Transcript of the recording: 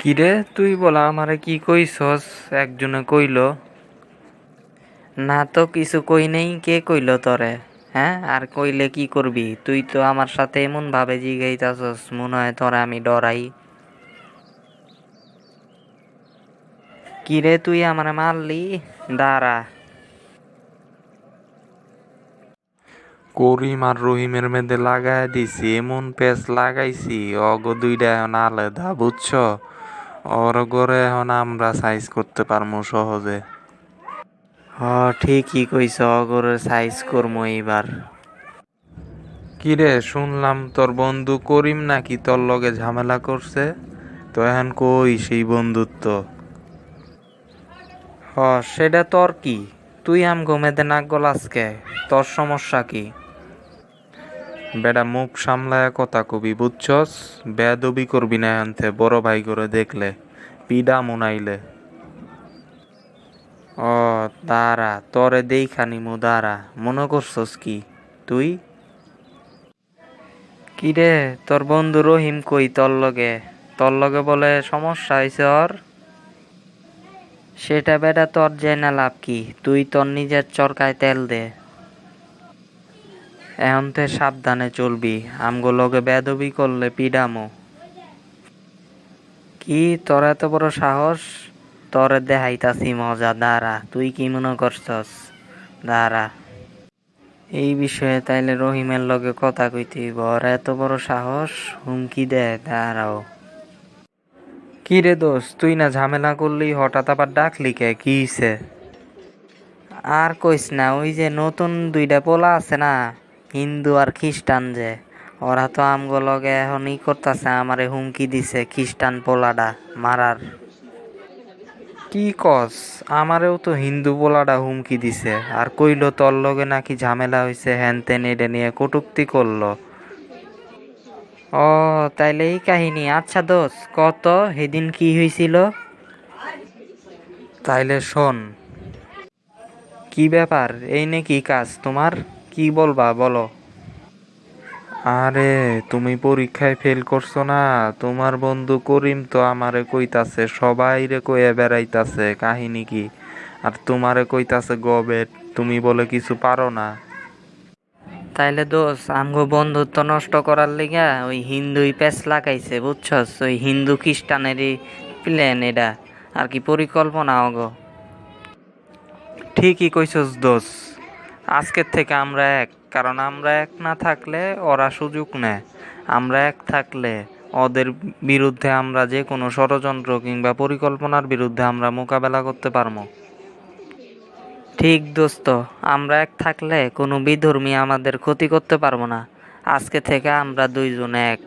কিরে তুই বলা আমারে কি কইছস? একজনে কইল, না তো কিছু কই নেই, কে কইল তরে? হ্যাঁ আর কইলে কি করবি? তুই তো আমার সাথে এমন ভাবে জিগাইতাছস, মনে হয় তোরে আমি ডরাই। কিরে তুই আমারে মারলি? দাঁড়া। করিম আর রহিমের মধ্যে লাগায় দিছি, এমন পেঁচ লাগাইছি, অগ দুইটা আলাদা বুঝছ? ওর ঘরে এখন আমরা সাইজ করতে পারব সহজে। হ, ঠিকই কইছ অগরে সাইজ করমু এইবার। কিরে, শুনলাম তোর বন্ধু করিম নাকি তোর লগে ঝামেলা করছে? তো এখন কই সেই বন্ধুত্ব? হ, সেটা তোর কি? তুই আম ঘুমেতে নাক গলাসকে? তোর সমস্যা কি? বেটা মুখ সামলায় কথা কবি বুঝছস? বেদবি করবি না আনতে বড় ভাই করে দেখলে, পিডা মুনাইলে। ও, দাঁড়া, তরে দেইখানি মু, দাঁড়া, মনে করছস কি? তুই? কিরে, তোর বন্ধু রহিম কই তোর লগে? তোর লগে বলে সমস্যা হয়েছে ওর? সেটা বেটা তোর জেনে লাভ কি? তুই তোর নিজের চরকায় তেল দে। এখন তে সাবধানে চলবি। আমগো লগে বেদবি করলে পিডামো। কি, তোর এত বড় সাহস? তোরে দেখাইতাছি মজা, দাঁড়া, তুই কি মনে করছস? দাঁড়া। এই বিষয়ে তাইলে রহিমের লগে কথা কইতে ওর এত বড় সাহস? হুমকি দে, দাঁড়াও। কি রে দোষ তুই না ঝামেলা করলি, হঠাৎ আবার ডাকলি কে? কি আর কইস না, ওই যে নতুন দুইটা পোলা আছে না? হিন্দু আর খ্রিস্টান যে ওরা তো আমগো লগে এখন ই করতেছে আমারে হুমকি দিছে খ্রিস্টান পোলাডা মারার। কি কস? আমারেও তো হিন্দু পোলাডা হুমকি দিছে আর কইলো তোর লগে নাকি ঝামেলা হয়েছে হ্যান তেন এটা নিয়ে কটুক্তি করল। ও তাইলে এই কাহিনী। আচ্ছা দোষ কত? সেদিন কি হয়েছিল তাইলে শোন। কি ব্যাপার? এই নাকি কাজ তোমার? কি বলবা বলো। আরে তুমি পরীক্ষায় ফেল করছ না। তোমার বন্ধু করিম তো আমারে কইতাছে সবাই রে কইয়া বেড়াইতাছে কাহিনী কি। আর তোমারে কইতাছে গবেট তুমি বলে কিছু পারো না। তাইলে দোষ আমগো বন্ধুত্ব নষ্ট করার লিগা ওই হিন্দুই পেস লাগাইছে বুঝছস? ওই হিন্দু খ্রিস্টানেরই প্ল্যান এটা। আর কি পরিকল্পনা অগো ঠিকই কইছস দোষ আজকের থেকে আমরা এক, কারণ আমরা এক না থাকলে ওরা সুযোগ নেয়। আমরা এক থাকলে ওদের বিরুদ্ধে আমরা যে কোনো ষড়যন্ত্র কিংবা পরিকল্পনার বিরুদ্ধে আমরা মোকাবেলা করতে পারব। ঠিক দোস্ত, আমরা এক থাকলে কোনো বিধর্মী আমাদের ক্ষতি করতে পারব না। আজকে থেকে আমরা দুইজন এক।